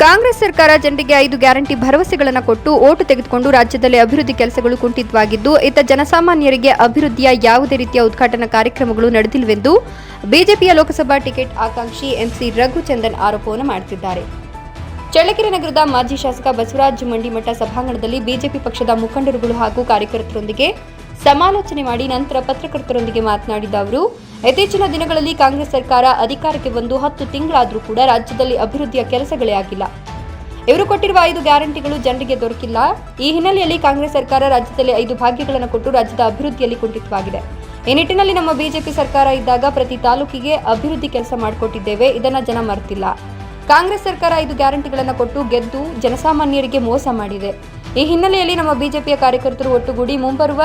ಕಾಂಗ್ರೆಸ್ ಸರ್ಕಾರ ಜನರಿಗೆ ಐದು ಗ್ಯಾರಂಟಿ ಭರವಸೆಗಳನ್ನು ಕೊಟ್ಟು ಓಟು ತೆಗೆದುಕೊಂಡು ರಾಜ್ಯದಲ್ಲಿ ಅಭಿವೃದ್ಧಿ ಕೆಲಸಗಳು ಕುಂಠಿತವಾಗಿದ್ದು, ಇತ್ತ ಜನಸಾಮಾನ್ಯರಿಗೆ ಅಭಿವೃದ್ಧಿಯ ಯಾವುದೇ ರೀತಿಯ ಉದ್ಘಾಟನಾ ಕಾರ್ಯಕ್ರಮಗಳು ನಡೆದಿಲ್ಲವೆಂದು ಬಿಜೆಪಿಯ ಲೋಕಸಭಾ ಟಿಕೆಟ್ ಆಕಾಂಕ್ಷಿ ಎಂಸಿ ರಘುಚಂದನ್ ಆರೋಪವನ್ನು ಮಾಡುತ್ತಿದ್ದಾರೆ ಚಳ್ಳಕೆರೆ ನಗರದ ಮಾಜಿ ಶಾಸಕ ಬಸವರಾಜ ಮಂಡಿಮಠ ಸಭಾಂಗಣದಲ್ಲಿ ಬಿಜೆಪಿ ಪಕ್ಷದ ಮುಖಂಡರುಗಳು ಹಾಗೂ ಕಾರ್ಯಕರ್ತರೊಂದಿಗೆ ಸಮಾಲೋಚನೆ ಮಾಡಿ ನಂತರ ಪತ್ರಕರ್ತರೊಂದಿಗೆ ಮಾತನಾಡಿದ ಅವರು ಇತ್ತೀಚಿನ ದಿನಗಳಲ್ಲಿ ಕಾಂಗ್ರೆಸ್ ಸರ್ಕಾರ ಅಧಿಕಾರಕ್ಕೆ ಬಂದು ಹತ್ತು ತಿಂಗಳಾದರೂ ಕೂಡ ರಾಜ್ಯದಲ್ಲಿ ಅಭಿವೃದ್ಧಿಯ ಕೆಲಸಗಳೇ ಆಗಿಲ್ಲ. ಇವರು ಕೊಟ್ಟಿರುವ ಐದು ಗ್ಯಾರಂಟಿಗಳು ಜನರಿಗೆ ದೊರಕಿಲ್ಲ. ಈ ಹಿನ್ನೆಲೆಯಲ್ಲಿ ಕಾಂಗ್ರೆಸ್ ಸರ್ಕಾರ ರಾಜ್ಯದಲ್ಲಿ ಐದು ಭಾಗ್ಯಗಳನ್ನು ಕೊಟ್ಟು ರಾಜ್ಯದ ಅಭಿವೃದ್ಧಿಯಲ್ಲಿ ಕುಂಠಿತವಾಗಿದೆ. ಈ ನಿಟ್ಟಿನಲ್ಲಿ ನಮ್ಮ ಬಿಜೆಪಿ ಸರ್ಕಾರ ಇದ್ದಾಗ ಪ್ರತಿ ತಾಲೂಕಿಗೆ ಅಭಿವೃದ್ಧಿ ಕೆಲಸ ಮಾಡಿಕೊಟ್ಟಿದ್ದೇವೆ. ಇದನ್ನು ಜನ ಮರ್ತಿಲ್ಲ. ಕಾಂಗ್ರೆಸ್ ಸರ್ಕಾರ ಐದು ಗ್ಯಾರಂಟಿಗಳನ್ನು ಕೊಟ್ಟು ಗೆದ್ದು ಜನಸಾಮಾನ್ಯರಿಗೆ ಮೋಸ ಮಾಡಿದೆ. ಈ ಹಿನ್ನೆಲೆಯಲ್ಲಿ ನಮ್ಮ ಬಿಜೆಪಿಯ ಕಾರ್ಯಕರ್ತರು ಒಟ್ಟುಗೂಡಿ ಮುಂಬರುವ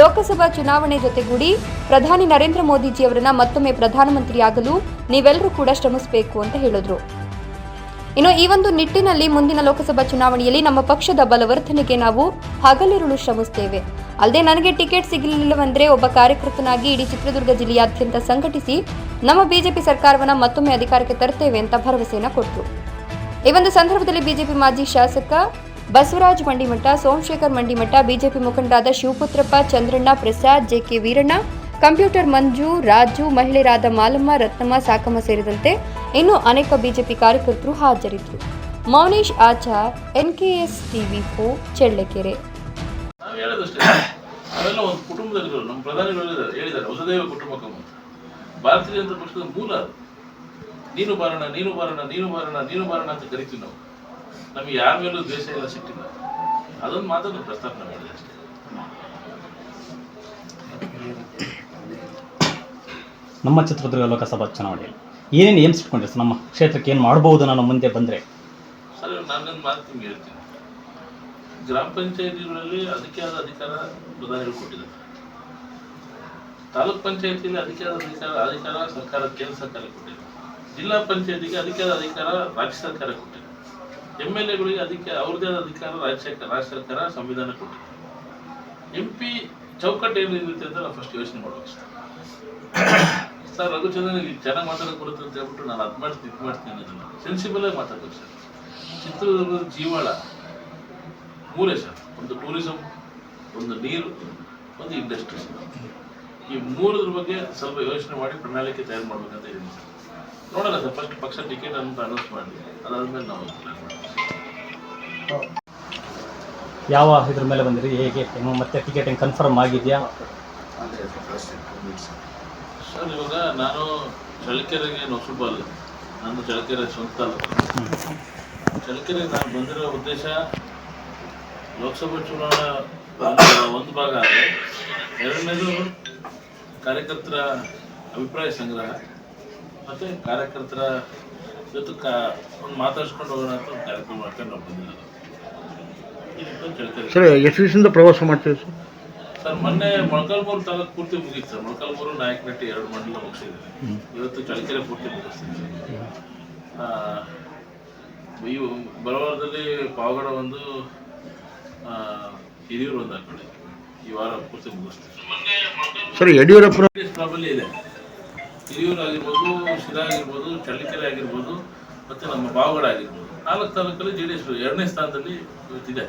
ಲೋಕಸಭಾ ಚುನಾವಣೆ ಜೊತೆಗೂಡಿ ಪ್ರಧಾನಿ ನರೇಂದ್ರ ಮೋದಿಜಿಯವರನ್ನ ಮತ್ತೊಮ್ಮೆ ಪ್ರಧಾನಮಂತ್ರಿಯಾಗಲು ನೀವೆಲ್ಲರೂ ಕೂಡ ಶ್ರಮಿಸಬೇಕು ಅಂತ ಹೇಳಿದ್ರು. ಇನ್ನು ಈ ಒಂದು ನಿಟ್ಟಿನಲ್ಲಿ ಮುಂದಿನ ಲೋಕಸಭಾ ಚುನಾವಣೆಯಲ್ಲಿ ನಮ್ಮ ಪಕ್ಷದ ಬಲವರ್ಧನೆಗೆ ನಾವು ಹಗಲಿರುಳು ಶ್ರಮಿಸುತ್ತೇವೆ ಅಲ್ಲದೆ ನನಗೆ ಟಿಕೆಟ್ ಸಿಗಲಿಲ್ಲವೆಂದರೆ ಒಬ್ಬ ಕಾರ್ಯಕರ್ತನಾಗಿ ಇಡೀ ಚಿತ್ರದುರ್ಗ ಜಿಲ್ಲೆಯಾದ್ಯಂತ ಸಂಘಟಿಸಿ ನಮ್ಮ ಬಿಜೆಪಿ ಸರ್ಕಾರವನ್ನು ಮತ್ತೊಮ್ಮೆ ಅಧಿಕಾರಕ್ಕೆ ತರ್ತೇವೆ ಅಂತ ಭರವಸೆಯನ್ನು ಕೊಟ್ಟರು ಈ ಒಂದು ಸಂದರ್ಭದಲ್ಲಿ ಬಿಜೆಪಿ ಮಾಜಿ ಶಾಸಕ ಬಸವರಾಜ ಮಂಡಿಮಠ, ಸೋಮಶೇಖರ್ ಮಂಡಿಮಠ, ಬಿಜೆಪಿ ಮುಖಂಡರಾದ ಶಿವಪುತ್ರಪ್ಪ, ಚಂದ್ರಣ್ಣ ಪ್ರಸಾದ್ ಜೆಕೆ ವೀರಣ್ಣ, ಕಂಪ್ಯೂಟರ್ ಮಂಜು, ರಾಜು, ಮಹಿಳೆಯರಾದ ಮಾಲಮ್ಮ, ರತ್ನಮ್ಮ, ಸಾಕಮ್ಮ ಸೇರಿದಂತೆ ಇನ್ನೂ ಅನೇಕ ಬಿಜೆಪಿ ಕಾರ್ಯಕರ್ತರು ಹಾಜರಿದ್ದರು. ಮೌನೇಶ್ ಆಚಾರ್, ಎನ್ಕೆಎಸ್ ಟಿವಿ ಫೋ ಚಳ್ಳಕೆರೆ. ನಾವೆಲ್ಲ ಒಂದು ಕುಟುಂಬದಲ್ಲಿರೋರು ನಮ್ಮ ಪ್ರಧಾನಿಗಳು ಹೇಳಿದ್ದಾರೆ, ವಸುದೈವ ಕುಟುಂಬಕಂ ಅಂತ ಭಾರತೀಯ ಜನತಾ ಪಕ್ಷದ ಮೂಲ ಅದು. ನೀನು ಬಾರಣ ನೀನು ಬಾರಣ ನೀನು ಬಾರಣ ನೀನು ಬಾರಣ ಅಂತ ಕರಿತೀವಿ ನಾವು. ನಮಗೆ ಯಾರ ಮೇಲೂ ದ್ವೇಷ ಇಲ್ಲ ಸಿಟ್ಟಿಲ್ಲ. ಅದೊಂದು ಮಾತನ್ನು ಪ್ರಸ್ತಾಪ ಮಾಡಿದೆ ಅಷ್ಟೇ. ನಮ್ಮ ಚಿತ್ರದುರ್ಗ ಲೋಕಸಭಾ ಚುನಾವಣೆಯಲ್ಲಿ ಏನೇನು ಏಮ್ಸ್ ಇಟ್ಕೊಂಡ್ರೆ ಸರ್? ನಮ್ಮ ಕ್ಷೇತ್ರಕ್ಕೆ ಏನು ಮಾಡ್ಬೋದು ನಾನು ಮುಂದೆ ಬಂದರೆ? ಸರ್ ನಾನೊಂದು ಮಾತು ನಿಮ್ಗೆ ಹೇಳ್ತೀನಿ. ಗ್ರಾಮ ಪಂಚಾಯತಿಗಳಲ್ಲಿ ಅದಕ್ಕೆ ಆದ ಅಧಿಕಾರ ಪ್ರಧಾನಿಗಳು ಕೊಟ್ಟಿದ್ದಾರೆ. ತಾಲೂಕ್ ಪಂಚಾಯತಿಯಲ್ಲಿ ಅದಕ್ಕೆ ಆದ ಅಧಿಕಾರ ಅಧಿಕಾರ ಸರ್ಕಾರ ಕೇಂದ್ರ ಸರ್ಕಾರ ಕೊಟ್ಟಿದೆ. ಜಿಲ್ಲಾ ಪಂಚಾಯತಿಗೆ ಅದಕ್ಕೆ ಆದ ಅಧಿಕಾರ ರಾಜ್ಯ ಸರ್ಕಾರ ಕೊಟ್ಟಿದೆ. ಎಂ ಎಲ್ ಎಗಳಿಗೆ ಅದಕ್ಕೆ, ಅವ್ರದ್ದೇ ಆದ ಅಧಿಕಾರ ರಾಜ್ಯ ರಾಜ್ಯ ಸರ್ಕಾರ ಸಂವಿಧಾನ ಕೊಟ್ಟಿದೆ. ಎಂ ಪಿ ಚೌಕಟ್ಟು ಏನಿರುತ್ತೆ ಅಂತ ನಾವು ಫಸ್ಟ್ ಯೋಚನೆ ಮಾಡಬೇಕು ಸರ್. ಸರ್, ರಘುಚಂದ್ರನ್ ಇಲ್ಲಿ ಚೆನ್ನಾಗಿ ಮಾತಾಡೋಕೆ ಬರುತ್ತೆ ಅಂತ ಹೇಳ್ಬಿಟ್ಟು ನಾನು ಅದು ಮಾಡ್ತೀನಿ, ಇದು ಮಾಡ್ತೀನಿ ಅನ್ನೋದನ್ನ. ಸೆನ್ಸಿಬಲ್ ಆಗಿ ಮಾತಾಡ್ಬೇಕು ಸರ್. ಚಿತ್ರದುರ್ಗದ ಜೀವಾಳ ಮೂರೇ ಸರ್. ಒಂದು ಟೂರಿಸಂ ಒಂದು ನೀರು, ಒಂದು ಇಂಡಸ್ಟ್ರಿ ಈ ಮೂರದ್ರ ಬಗ್ಗೆ ಸ್ವಲ್ಪ ಯೋಚನೆ ಮಾಡಿ ಪ್ರಣಾಳಿಕೆ ತಯಾರು ಮಾಡ್ಬೇಕಂತ ಇದ್ದೀನಿ ಸರ್. ನೋಡೋಣ ಸರ್ ಫಸ್ಟ್ ಪಕ್ಷ ಟಿಕೆಟ್ ಅಂತ ಅನೌನ್ಸ್ ಮಾಡಿ ಅದಾದ್ಮೇಲೆ ನಾವು ಪ್ಲಾನ್ ಮಾಡ್ತೀವಿ. ಯಾವ ಇದ್ರ ಮೇಲೆ ಬಂದಿರಿ? ಹೇಗೆ? ಮತ್ತೆ ಟಿಕೆಟ್ ಕನ್ಫರ್ಮ್ ಆಗಿದೆಯಾ? ಸರ್, ಇವಾಗ ನಾನು ಚಳ್ಳಕೆರೆಗೆ ನೊಸಬ ನಾನು ಚಳ್ಳಕೆರೆ ಸ್ವಂತ ಅಲ್ಲ ಚಳ್ಳಕೆರೆಗೆ ನಾನು ಬಂದಿರೋ ಉದ್ದೇಶ ಲೋಕಸಭಾ ಚುನಾವಣೆ ಒಂದು- ಭಾಗ ಆದರೆ ಎರಡನೇದು ಕಾರ್ಯಕರ್ತರ ಅಭಿಪ್ರಾಯ ಸಂಗ್ರಹ, ಮತ್ತು ಕಾರ್ಯಕರ್ತರ ಜೊತೆ ಕಾ ಒಂದು ಮಾತಾಡ್ಸ್ಕೊಂಡು ಹೋಗೋಣ ಅಂತ ಒಂದು ಕಾರ್ಯಕ್ರಮ ಮಾಡ್ಕೊಂಡು ನಾವು ಬಂದಿರೋದು. ಸರ್ ಎಷ್ಟು ದಿವಸದಿಂದ ಪ್ರವಾಸ ಮಾಡ್ತೀವಿ ಸರ್. ಸರ್ ಮೊನ್ನೆ ಮೊಳಕಾಲ್ಮೂರು ತಾಲೂಕು ಪೂರ್ತಿ ಮುಗೀತು ಸರ್. ಮೊಳಕಾಲ್ಮೂರು ನಾಯಕನಟ್ಟಿ ಎರಡು ಮಂಡಲ ಮುಗಿಸಿದ್ದೀವಿ ಇವತ್ತು ಚಳ್ಳಕೆರೆ ಪೂರ್ತಿ ಮುಗಿಸ್ತೀವಿ ಈ ಬರೋವಾರದಲ್ಲಿ ಪಾವಗಡ ಒಂದು ಹಿರಿಯೂರು ಒಂದು ಹಾಕೊಳ್ಳಿ ಈ ವಾರ ಪೂರ್ತಿ ಮುಗಿಸ್ತೀವಿ. ಸರ್ ಯಡಿಯೂರಪ್ಪ ಪ್ರಾಬಲ್ಯ ಇದೆ. ಹಿರಿಯೂರು ಆಗಿರ್ಬೋದು ಶಿರಾ ಆಗಿರ್ಬೋದು ಚಳ್ಳಕೆರೆ ಆಗಿರ್ಬೋದು ಮತ್ತು ನಮ್ಮ ಪಾವಗಡ ಆಗಿರ್ಬೋದು. ನಾಲ್ಕು ತಾಲೂಕಲ್ಲಿ ಜೆ ಡಿ ಎಸ್ ಎರಡನೇ ಸ್ಥಾನದಲ್ಲಿ ಇವತ್ತಿದೆ.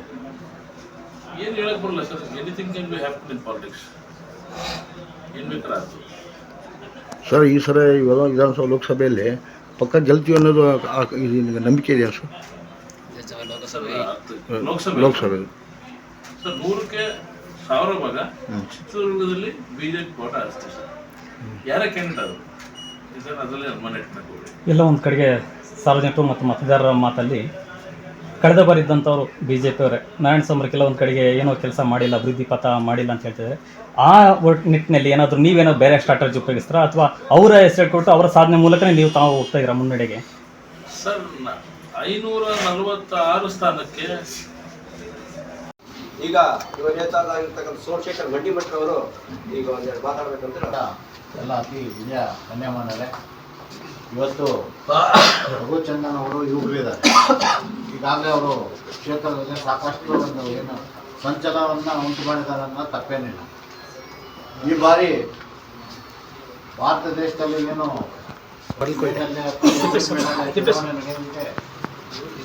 ಏನು ಹೇಳಕ್ ಬರಲ್ಲ sir? Anything can be happen in politics ಏನು ಬೇಕಾದ್ರೆ ಸರ್ ಈ ಸಲ ಇವಾಗ ವಿಧಾನಸಭಾ ಲೋಕಸಭೆಯಲ್ಲಿ ಪಕ್ಕ ಗೆಲ್ತೀವಿ ಅನ್ನೋದು ಆ- ಇದು ನಿಮಗೆ ನಂಬಿಕೆ ಇದೆಯಾ ಸರ್? ಲೋಕಸಭೆ. ಲೋಕಸಭೆ. ಸರ್ ನೂರಕ್ಕೆ ಸಾವಿರ ಭಾಗ. ಚಿತ್ರದುರ್ಗದಲ್ಲಿ ಬಿಜೆಪಿ ಕೋಟ ಅಷ್ಟೇ ಸರ್. ಯಾರೇ ಕ್ಯಾಂಡಿಡೇಟ್ ಅವರು ಸರ್ ಅದರಲ್ಲಿ ಅನುಮಾನ ಇಟ್ಕೊಂಡು ಎಲ್ಲ ಒಂದು ಕಡೆಗೆ ಸಾರ್ವಜನಿಕರು ಮತ್ತು ಮತದಾರರ ಮಾತಲ್ಲಿ ಕಳೆದ ಬಾರಿ ಇದ್ದಂಥವ್ರು ಬಿ ಜೆ ಪಿಯವರೇ ನಾರಾಯಣ ಸ್ವಾಮಿ ಕೆಲವೊಂದು ಕಡೆಗೆ ಏನೋ ಕೆಲಸ ಮಾಡಿಲ್ಲ ಅಭಿವೃದ್ಧಿ ಪಥ ಮಾಡಿಲ್ಲ ಅಂತ ಹೇಳ್ತಿದ್ದಾರೆ. ಆ ಒಟ್ ನಿಟ್ಟಿನಲ್ಲಿ ಏನಾದರೂ ನೀವೇನೋ ಬೇರೆ ಸ್ಟ್ರಾಟಜಿ ಉಪಯೋಗಿಸ್ತೀರಾ? ಅಥವಾ ಅವರ ಹೆಸರು ಕೊಟ್ಟು ಅವರ ಸಾಧನೆ ಮೂಲಕನೇ ನೀವು ತಾವು ಹೋಗ್ತಾ ಇದ್ದೀರಾ ಮುನ್ನಡೆಗೆ? ಸರ್ ಐನೂರ ನಲವತ್ತಾರು ಸ್ಥಾನಕ್ಕೆ ಈಗ ಇವಾಗ ನೇತಾರರಾಗಿರ್ತಕ್ಕಂಥ ಸೋಮಶೇಖರ್ ಅವರು ಈಗ ಒಂದೆರಡು ಮಾತಾಡ್ಬೇಕಂದ್ರೆ ಎಲ್ಲ ಅತಿ ವಿಜಯ ಧನ್ಯಮಾನರೇ ಇವತ್ತು ರಘುಚಂದನ್ ಅವರು ಯುವಕರಿದ್ದಾರೆ ಈಗಾಗಲೇ ಅವರು ಕ್ಷೇತ್ರದಲ್ಲಿ ಸಾಕಷ್ಟು ಒಂದು ಏನು ಸಂಚಲನವನ್ನು ಉಂಟು ಮಾಡಿದ್ದಾರೆ ಅನ್ನೋ ತಪ್ಪೇನಿಲ್ಲ. ಈ ಬಾರಿ ಭಾರತ ದೇಶದಲ್ಲಿ ಏನು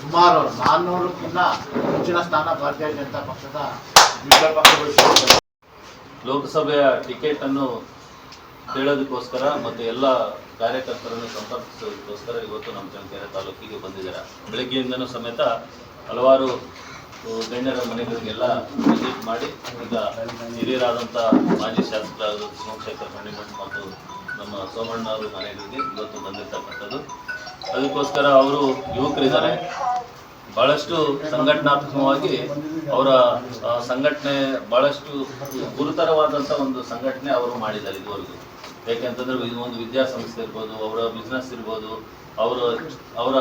ಸುಮಾರು ನಾನ್ನೂರಕ್ಕಿಂತ ಹೆಚ್ಚಿನ ಸ್ಥಾನ ಭಾರತೀಯ ಜನತಾ ಪಕ್ಷದ ಪಕ್ಷಗಳು. ಲೋಕಸಭೆಯ ಟಿಕೆಟ್ ಅನ್ನು ಕೇಳೋದಕ್ಕೋಸ್ಕರ ಮತ್ತು ಎಲ್ಲ ಕಾರ್ಯಕರ್ತರನ್ನು ಸಂಪರ್ಕಿಸೋದಕ್ಕೋಸ್ಕರ ಇವತ್ತು ನಮ್ಮ ಚಮಕೆರೆ ತಾಲೂಕಿಗೆ ಬಂದಿದ್ದಾರೆ. ಬೆಳಗ್ಗೆಯಿಂದನೂ ಸಮೇತ ಹಲವಾರು ಗಣ್ಯರ ಮನೆಗಳಿಗೆಲ್ಲ ವಿಸಿಟ್ ಮಾಡಿ, ಈಗ ಹಿರಿಯರಾದಂಥ ಮಾಜಿ ಶಾಸಕರಾದ ಸೋಮಶೇಖರ್ ಮಣಿಮಠ್ ಮತ್ತು ನಮ್ಮ ಸೋಮಣ್ಣ ಅವರ ಮನೆಗಳಿಗೆ ಇವತ್ತು ಬಂದಿರ್ತಕ್ಕಂಥದ್ದು. ಅದಕ್ಕೋಸ್ಕರ ಅವರು ಯುವಕರಿದ್ದಾರೆ. ಬಹಳಷ್ಟು ಸಂಘಟನಾತ್ಮಕವಾಗಿ ಅವರ ಸಂಘಟನೆ ಬಹಳಷ್ಟು ಗುರುತರವಾದಂಥ ಒಂದು ಸಂಘಟನೆ ಅವರು ಮಾಡಿದ್ದಾರೆ ಇದುವರೆಗೂ. ಯಾಕೆಂತಂದ್ರೆ ಇದು ಒಂದು ವಿದ್ಯಾಸಂಸ್ಥೆ ಇರ್ಬೋದು, ಅವರ ಬಿಸ್ನೆಸ್ ಇರ್ಬೋದು, ಅವರ ಅವರ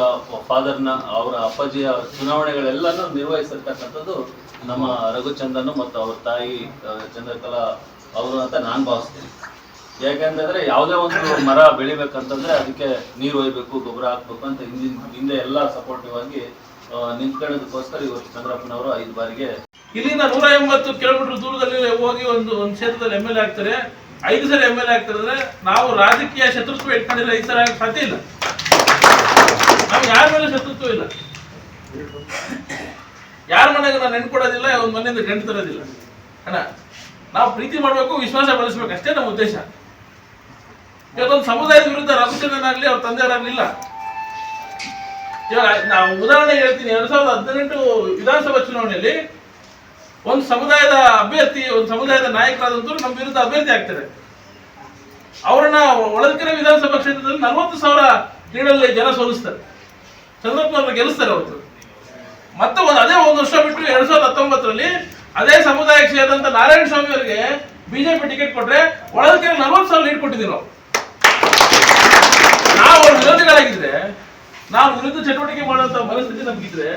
ಫಾದರ್ನ ಅವರ ಅಪ್ಪಾಜಿಯ ಚುನಾವಣೆಗಳೆಲ್ಲನೂ ನಿರ್ವಹಿಸಿರ್ತಕ್ಕಂಥದ್ದು ನಮ್ಮ ರಘುಚಂದನ್ ಮತ್ತು ಅವ್ರ ತಾಯಿ ಚಂದ್ರಕಲಾ ಅವರು ಅಂತ ನಾನು ಭಾವಿಸ್ತೀನಿ. ಯಾಕೆಂತಂದ್ರೆ ಯಾವುದೇ ಒಂದು ಮರ ಬೆಳಿಬೇಕಂತಂದ್ರೆ ಅದಕ್ಕೆ ನೀರು ಒಯ್ಬೇಕು, ಗೊಬ್ಬರ ಹಾಕ್ಬೇಕು ಅಂತ ಹಿಂದಿನ, ಹಿಂದೆ ಎಲ್ಲ ಸಪೋರ್ಟಿವ್ ಆಗಿ ನಿಂತ್ಕೊಳ್ಳೋದಕ್ಕೋಸ್ಕರ ಇವತ್ತು ಚಂದ್ರಪ್ಪನವರು ಐದು ಬಾರಿಗೆ ಇಲ್ಲಿಂದ ನೂರ ಎಂಬತ್ತು ಕಿಲೋಮೀಟರ್ ದೂರದಲ್ಲಿ ಹೋಗಿ ಒಂದು ಒಂದು ಕ್ಷೇತ್ರದಲ್ಲಿ ಎಂ ಎಲ್ ಎ ಆಗ್ತಾರೆ. ಐದು ಸಲ ಎಂ ಎಲ್ ಎ ಆಗ್ತಾರೆ ನಾವು ರಾಜಕೀಯ ಶತ್ರುತ್ವ ಇಟ್ಕೊಂಡಿಲ್ಲ, ಈ ಸಲ ಸಾಧ್ಯ ಇಲ್ಲ. ನಾವು ಯಾರ ಮೇಲೆ ಶತ್ರುತ್ವ ಇಲ್ಲ? ಯಾರ ಮನೆಗೆ ನಾನು ನೆನ್ಕೊಡೋದಿಲ್ಲ ಒಂದು ಮನೆಯಿಂದ ಗಂಟು ತರೋದಿಲ್ಲ. ಅಣ್ಣ, ನಾವು ಪ್ರೀತಿ ಮಾಡಬೇಕು, ವಿಶ್ವಾಸ ಬೆಳೆಸ್ಬೇಕು, ಅಷ್ಟೇ ನಮ್ಮ ಉದ್ದೇಶ. ಇವತ್ತೊಂದು ಸಮುದಾಯದ ವಿರುದ್ಧ ರಾಮಚಂದ್ರನಾಗ್ಲಿ ಅವ್ರ ತಂದೆಯವರಾಗ್ಲಿಲ್ಲ. ಇವಾಗ ನಾವು ಉದಾಹರಣೆ ಹೇಳ್ತೀನಿ, ಎರಡ್ ಸಾವಿರದ ಹದಿನೆಂಟು ವಿಧಾನಸಭಾ ಚುನಾವಣೆಯಲ್ಲಿ ಒಂದು ಸಮುದಾಯದ ಅಭ್ಯರ್ಥಿ, ಒಂದು ಸಮುದಾಯದ ನಾಯಕರಾದಂತವ್ರು ನಮ್ಮ ವಿರುದ್ಧ ಅಭ್ಯರ್ಥಿ ಆಗ್ತಾರೆ. ಅವರನ್ನ ಹೊಳಲ್ಕೆರೆ ವಿಧಾನಸಭಾ ಕ್ಷೇತ್ರದಲ್ಲಿ ನಲವತ್ತು ಸಾವಿರ ಕ್ರೀಡಲ್ಲಿ ಜನ ಸೋಲಿಸ್ತಾರೆ. ಚಂದ್ರಪ್ಪ ಅವ್ರನ್ನ ಗೆಲ್ಲಿಸ್ತಾರೆ ಅವತ್ತು ಮತ್ತೆ ಒಂದು ಅದೇ ಒಂದು ವರ್ಷ ಬಿಟ್ಟು ಎರಡ್ ಸಾವಿರದ ಹತ್ತೊಂಬತ್ತರಲ್ಲಿ ಅದೇ ಸಮುದಾಯಕ್ಕೆ ಸೇರಿದಂತ ನಾರಾಯಣ ಸ್ವಾಮಿ ಅವರಿಗೆ ಬಿಜೆಪಿ ಟಿಕೆಟ್ ಕೊಟ್ರೆ ಒಳಕೆರೆ ನಲವತ್ತು ಸಾವಿರ ಲೀಡ್ ಕೊಟ್ಟಿದ್ದೀವಿ ನಾವು. ನಾವು ಅವ್ರ ವಿರೋಧಿಗಳಾಗಿದ್ರೆ, ನಾವು ವಿರುದ್ಧ ಚಟುವಟಿಕೆ ಮಾಡುವಂತ ಮನಸ್ಥಿತಿ ನಮ್ಗಿದ್ರೆ